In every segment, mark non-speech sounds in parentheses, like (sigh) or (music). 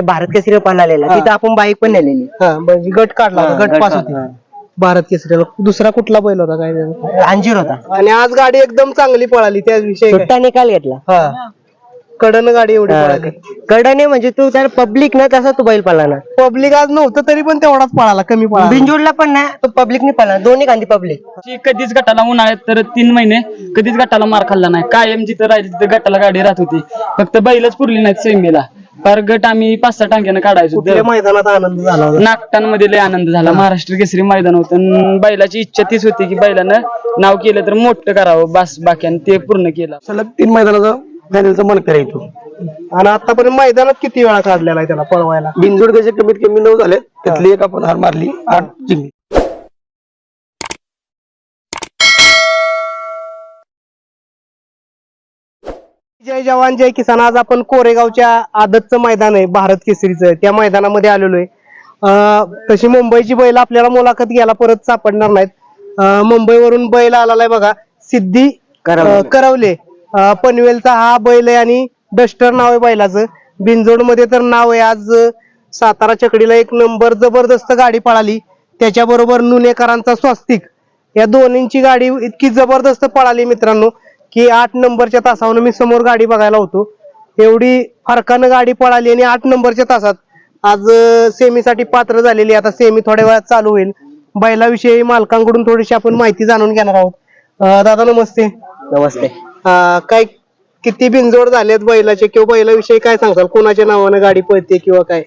भारत केसरी पाहिला हा. तिथं आपण बाईक पण नेलेली हा म्हणजे गट काढला होता, हा, गट गट पास पास, होती. हा. भारत केसरीला. दुसरा कुठला बैल होता काय? अंजीर होता. आणि आज गाडी एकदम चांगली पळाली त्या विषयी काय? सुट्टा निकाल घेतला. हा. कडन गाडी एवढी पळाली. कडने म्हणजे तू त्या पब्लिक ना तसा तू बैल पाला ना. पब्लिक आज नव्हतं तरी पण तेवढाच पळाला कमी पळाला. बिंजोडला पण ना तो पब्लिकने पाला दोन्ही गांधी पब्लिक कधीच गटाला उन्हाळ्यात तर तीन महिने कधीच गटाला मार खाल्ला नाही. कायम जिथं राहिली तिथं गटाला गाडी राहत होती. फक्त बैलच पुरली नाहीत सेमीला. फार गट आम्ही पाच सहा टांग्यानं काढायचो. कुठल्या मैदानात आनंद झाला होता? नागटांमध्ये लय आनंद झाला. महाराष्ट्र केसरी मैदान होतं. अन बैलाची इच्छा तीच होती की बैलानं नाव केलं तर मोठं करावं. बस बाकी आणि ते पूर्ण केलं. सलग तीन मैदानाचा फायनलचा मन करायचो आणि आतापर्यंत मैदानात किती वेळा काढलेला आहे त्याला पळवायला? बिनजोड कसे कमीत कमी नऊ झाले त्यातली एक आपण हार मारली. आठ जिंकली. जय जवान जय किसान. आज आपण कोरेगावच्या आदतचं मैदान आहे भारत केसरीचं. त्या मैदानामध्ये आलेलो आहे. अं, तशी मुंबईची बैल आपल्याला मुलाखत घ्यायला परत सापडणार नाहीत. मुंबईवरून बैल आलेला आहे बघा सिद्धी करवले. पनवेलचा हा बैल आहे आणि डस्टर नाव आहे बैलाचं. बिनजोडमध्ये तर नाव आहे आज सातारा चकडीला एक नंबर जबरदस्त गाडी पळाली. त्याच्याबरोबर नुनेकरांचा स्वस्तिक. या दोन्हींची गाडी इतकी जबरदस्त पळाली मित्रांनो. की आठ नंबरच्या तासावर मी समोर गाडी बघायला होतो. एवढी फरकानं गाडी पळाली आणि आठ नंबरच्या तासात आज सेमीसाठी पात्र झालेली. आता सेमी थोड्या वेळात चालू होईल. बैलाविषयी मालकांकडून थोडीशी आपण माहिती जाणून घेणार आहोत. दादा नमस्ते. नमस्ते. काय किती बिनजोड झालेत बैलाचे किंवा बैलाविषयी काय सांगताल कोणाच्या नावानं गाडी पळते किंवा काय?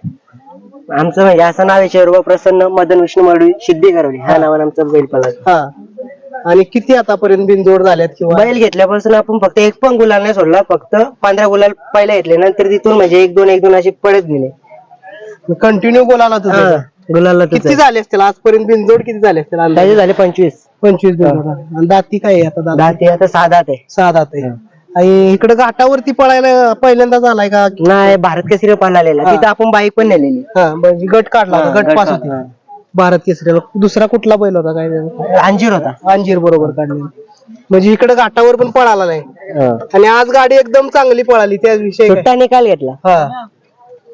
आमचं म्हणजे असं नाव आहे प्रसन्न मदन विष्णू मडवी सिद्धी करवली ह्या नावानं आमचं बैल हा. आणि किती आतापर्यंत बिनजोड झाल्यात किंवा? बैल घेतल्यापासून आपण फक्त एक पण गुलाल नाही सोडला फक्त पंधरा गुलाल पहिला घेतले नंतर तिथून म्हणजे एक दोन एक दोन असे पडत गेले. कंटिन्यू बोलायला तुझं गुलाला किती झाले असतील? आजपर्यंत बिनजोड किती झाले असतील अंदाजे? त्याचे झाले पंचवीस. पंचवीस बिनजोड. आणि दाती काय आहे आता दहा ते आता सहा दात आहे. सहा दात आहे आणि इकडे घाटावरती पळायला पहिल्यांदा झालाय का? नाही भारत केसरी पाहिला हा. तिथं आपण बाईक पण नेलेली. हा म्हणजे गट काढला होता, गट पास होती. भारत केसरीला. दुसरा कुठला बैल होता काय? त्याचा? अंजीर होता. अंजीर बरोबर काढले म्हणजे इकडे घाटावर पण पळाला नाही. आणि आज गाडी एकदम चांगली पळाली त्या विषयी काय? सुट्टा निकाल घेतला. हा.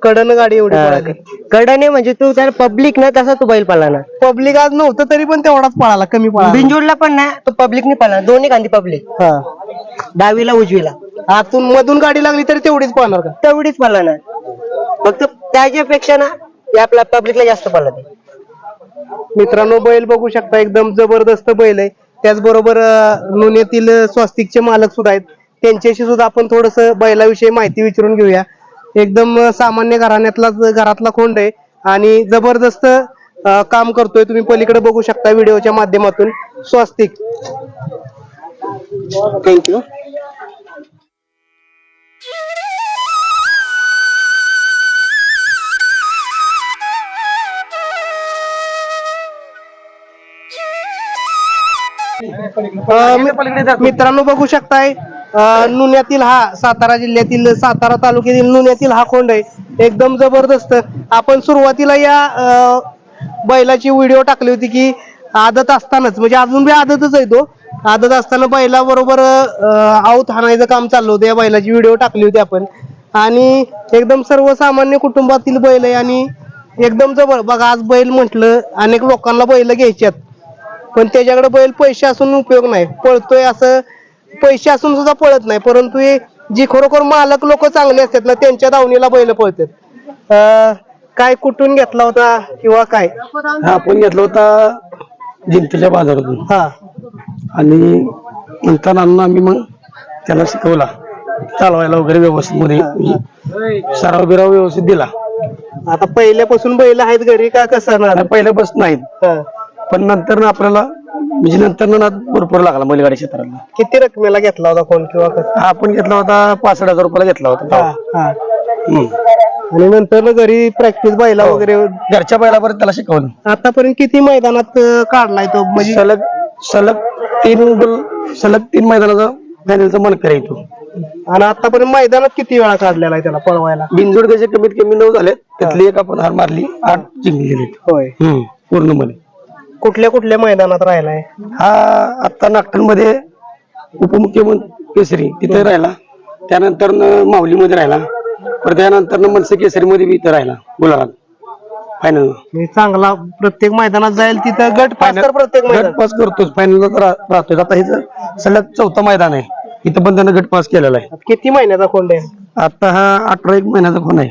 कडन गाडी एवढी पळाली. कडने म्हणजे तू त्या पब्लिक ना तसा तू बैल पाला ना. पब्लिक आज नव्हतं तरी पण तेवढाच पळाला कमी पळाला. बिंजोडला पण ना तो पब्लिकने पाला दोन्ही गांधी पब्लिक हा. डावीला उजवीला. आतून मधून गाडी लागली तरी तेवढीच पळणार का? तेवढीच पाला ना. फक्त त्याच्यापेक्षा ना आपल्या पब्लिकला जास्त पाला ते. मित्रांनो बैल बघू शकता एकदम जबरदस्त बैल आहे. त्याचबरोबर अं, नुण्यातील स्वस्तिकचे मालक सुद्धा आहेत. त्यांच्याशी सुद्धा आपण थोडस बैलाविषयी माहिती विचारून घेऊया. एकदम सामान्य घराण्यातला घरातला खोंड आहे. आणि जबरदस्त काम करतोय. तुम्ही पलीकडे बघू शकता व्हिडिओच्या माध्यमातून. स्वस्तिक. थँक्यू मित्रांनो बघू शकताय अं, नुण्यातील हा सातारा जिल्ह्यातील सातारा तालुक्यातील नुण्यातील हा खोंड आहे एकदम जबरदस्त. आपण सुरुवातीला या बैलाची व्हिडिओ टाकली होती की आदत असतानाच म्हणजे अजून बी आदतच आहे तो. आदत असताना बैलाबरोबर अं, आऊत हाणायचं काम चाललं होतं या बैलाची व्हिडिओ टाकली होती आपण. आणि एकदम सर्वसामान्य कुटुंबातील बैल आहे आणि एकदम जबर बघा आज बैल म्हटलं अनेक लोकांना बैल घ्यायच्यात. पण त्याच्याकडे बैल पैसे असून उपयोग नाही. पळतोय असं पैसे असून सुद्धा पळत नाही. परंतु हे जी खरोखर मालक लोक चांगले असतात ना त्यांच्या दावणीला बैल पळतात. काय कुठून घेतला होता किंवा काय? हा आपण घेतला होता जिंतीच्या बाजारातून. हा. आणि अण्णा आम्ही मग त्याला शिकवला. चालवायला वगैरे व्यवस्थित मध्ये. सराव बिराव व्यवस्थित दिला. आता पहिल्यापासून बैल आहेत घरी का कसं पहिल्यापासून नाहीत. पण नंतर ना आपल्याला म्हणजे नंतर ना भरपूर लागला बैलगाडी क्षेत्राला किती रकमेला घेतला होता कोण किंवा कसं? हा आपण घेतला होता पासष्ट हजार रुपयाला घेतला होता हा. हा. हम्म. आणि नंतर घरी प्रॅक्टिस बैला वगैरे घरच्या बैलापर्यंत त्याला शिकवलं. आतापर्यंत किती मैदानात अं, काढलाय तो? म्हणजे सलग सलग तीन गुल सलग तीन मैदानाचा फायनलचा मन करायचो आणि आतापर्यंत मैदानात किती वेळा काढलेला आहे त्याला पळवायला? बिनजोड कसे कमीत कमी नऊ झाले त्यातली एक आपण हार मारली आठ जिंकलेली होय. पूर्णमध्ये कुठल्या कुठल्या मैदानात राहिलाय? हा आता नागपूरमध्ये उपमुख्यमंत्री केसरी तिथे राहिला. त्यानंतर माऊलीमध्ये राहिला. परत त्यानंतर मनसे केसरी मध्ये बी इथं राहिला गुलाबात फायनल म्हणजे चांगला प्रत्येक मैदानात जाईल तिथं गट पास तर प्रत्येक मैदान गट पास करतोच. फायनल राहतोय आता हिचं सलग चौथं मैदान आहे. इथं पण त्यानं गट पास केलेला आहे. किती महिन्याचा कोंड आहे? आता हा अठरा एक महिन्याचा कोण आहे.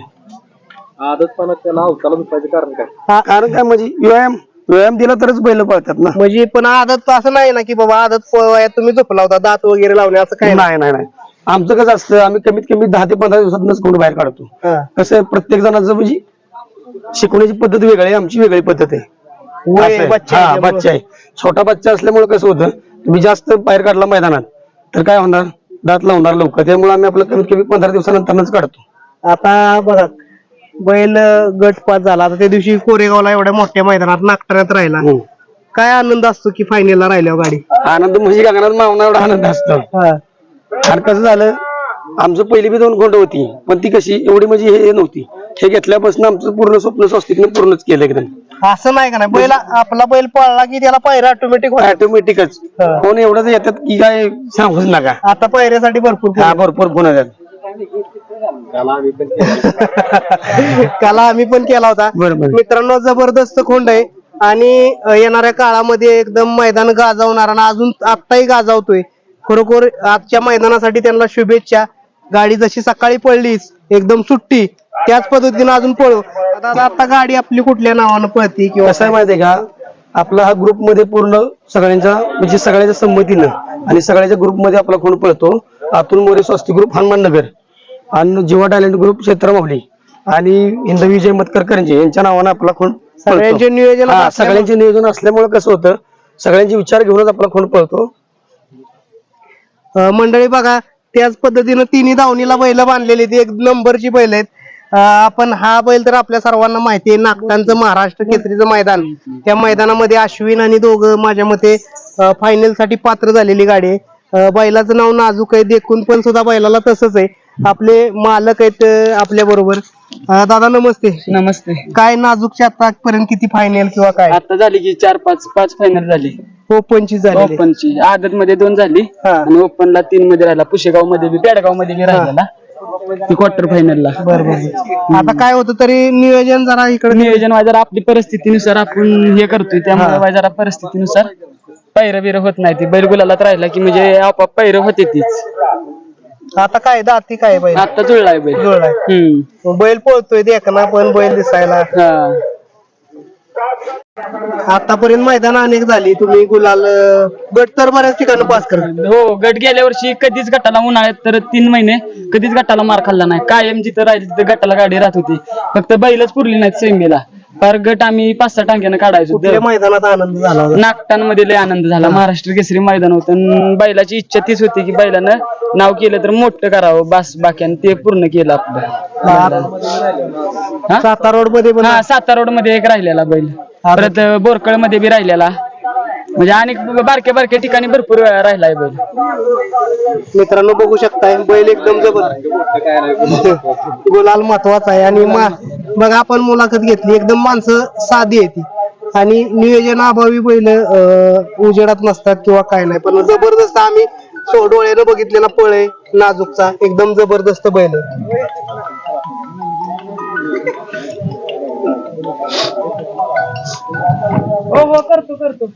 हा, कारण काय? म्हणजे व्यायाम व्यायाम दिला तरच बैल पळतात ना. म्हणजे पण आदत असं नाही ना की बाबा आदत पोळवाया तुम्ही झोपला होता दात वगैरे लावणे असं काय नाही? नाही नाही आमचं कसं असतं आम्ही कमीत कमी दहा ते पंधरा दिवसातच कोण बाहेर काढतो. हा. कसं आहे, प्रत्येक जणाचं म्हणजे शिकवण्याची पद्धत वेगळी आहे आमची वेगळी पद्धत आहे. वय असं आहे. बच्चा हा त्यामुळं. बच्चा आहे. छोटा बच्चा असल्यामुळे कसं होतं तुम्ही जास्त बाहेर काढला मैदानात तर काय होणार? दात लावणार लवकर. त्यामुळे आम्ही आपलं कमीत कमी पंधरा दिवसानंतरच काढतो. आता बघा बैल गट पास झाला. आता त्या दिवशी कोरेगावला एवढ्या मोठ्या मैदानात नागठाण्यात राहिला. हम्म. काय आनंद असतो की फायनलला राहिल्यावर गाडी? आनंद म्हणजे गगनात मावणार एवढा आनंद असतो. हा. आणि कसं झालं आमचं पहिली बी दोन खोंड होती पण ती कशी एवढी म्हणजे हे नव्हती. हे घेतल्यापासून आमचं पूर्ण स्वप्न स्वस्तिकनं पूर्णच केलं एकदम. असं नाही का नाही? बैल आपला बैल पळला की त्याला पायऱ्या ऑटोमॅटिक ऑटोमॅटिकच हा. फोन एवढंच येतात की काय सांगूच नका. आता पायऱ्यासाठी भरपूर हा भरपूर फोन त्याला (laughs) आम्ही पण केला. होता. बरोबर. मित्रांनो जबरदस्त खोंड आहे. आणि अ, येणाऱ्या काळामध्ये एकदम मैदान गाजवणार आणि अजून आत्ताही गाजवतोय. खरोखर आजच्या मैदानासाठी त्यांना शुभेच्छा. गाडी जशी सकाळी पडलीच एकदम सुट्टी. त्याच पद्धतीने अजून पळू. आता आता गाडी आपली कुठल्या नावानं पळते किंवा कसं आहे माहितीये का? आपला हा ग्रुपमध्ये पूर्ण सगळ्यांच्या म्हणजे सगळ्यांच्या संमतीनं आणि सगळ्याच्या ग्रुपमध्ये आपला कोण पळतो? अतुल मोरे स्वस्ती ग्रुप हनुमान नगर आणि जिवा टॅलेंट ग्रुप क्षेत्र मावली आणि हिंद विजय मतकर करंजे यांच्या नावानं आपला खूण पळतो. सगळ्यांचे नियोजन हा, असल्यामुळे- सगळ्यांचे नियोजन असल्यामुळे कसं होतं सगळ्यांचे विचार घेऊनच आपला खूण पळतो. अ, मंडळी बघा त्याच पद्धतीनं तिन्ही दावणीला बैल बांधलेली ती एक नंबरची बैल आहेत. अ, आपण हा बैल तर आपल्या सर्वांना माहिती आहे. नागटांचं महाराष्ट्र केसरीचं मैदान. त्या मैदानामध्ये अश्विन आणि दोघं माझ्या मते फायनलसाठी पात्र झालेली गाडी आहे. अ, बैलाचं नाव नाजूक आहे. देखून पण सुद्धा बैलाला तसंच आहे. आपले मालक आहेत आपल्या बरोबर. दादा नमस्ते. नमस्ते. काय नाजूकच्या आतापर्यंत किती फायनल किंवा काय? आता झाली की चार पाच पाच फायनल झाली. ओपनची झालेली. ओपनची. आदत मध्ये दोन झाली. हा. आणि ओपनला तीन मध्ये राहिला. पुशेगावमध्ये बी पेडगावमध्ये बी राहिलेला. ती क्वार्टर फायनलला बरोबर आता काय होतं तरी नियोजन जरा इकडे नियोजन वाय जरा आपली परिस्थितीनुसार आपण हे करतोय. त्यामुळे वाय जरा परिस्थितीनुसार पैर बिर होत नाही. ती बैल गुलालात राहिला की म्हणजे आपोआप पैर होते तीच. आता काय दाती काय बैल? आता जुळलाय बैल. जुळलाय. हम्म. बैल पळतोय देखना पण बैल दिसायला. हा. आतापर्यंत मैदान अनेक झाली. तुम्ही गुलाल अं, गट तर बऱ्याच ठिकाणी पास करत हो गट गेल्या वर्षी कधीच गटाला उन्हाळ्यात तर तीन महिने कधीच गटाला मार खाल्ला नाही. कायम जिथं राहिली तिथं गटाला गाडी राहत होती. फक्त बैलच पुरली नाहीत सेमीला फार गट आम्ही पाच सहा टांग्यानं काढायचो. कुठल्या मैदानात आनंद झाला होता? नागटांमध्ये लय आनंद झाला. महाराष्ट्र केसरी मैदान होतं. अन बैलाची इच्छा तीच होती की बैलानं नाव केलं तर मोठं करावं. बास बाकी आणि ते पूर्ण केलं आपलं. हा? सातारा रोडमध्ये पण हा सातारा रोडमध्ये एक राहिलेला बैल. परत बोरकळमध्ये बी राहिलेला. म्हणजे अनेक बारक्या बारक्या ठिकाणी भरपूर वेळा राहिलाय बैल. मित्रांनो बघू शकताय बैल एकदम जबर गुलाल महत्त्वाचा आहे आणि मा- बघा आपण मुलाखत घेतली एकदम माणसं साधी आहे ती. आणि नियोजन अभावी बैल अं, उजेडात नसतात किंवा काय नाही. पण जबरदस्त आम्ही सो- डोळ्यानं बघितलेला पळ आहे नाजूकचा एकदम जबरदस्त बैल. आहे हो हो करतो करतो.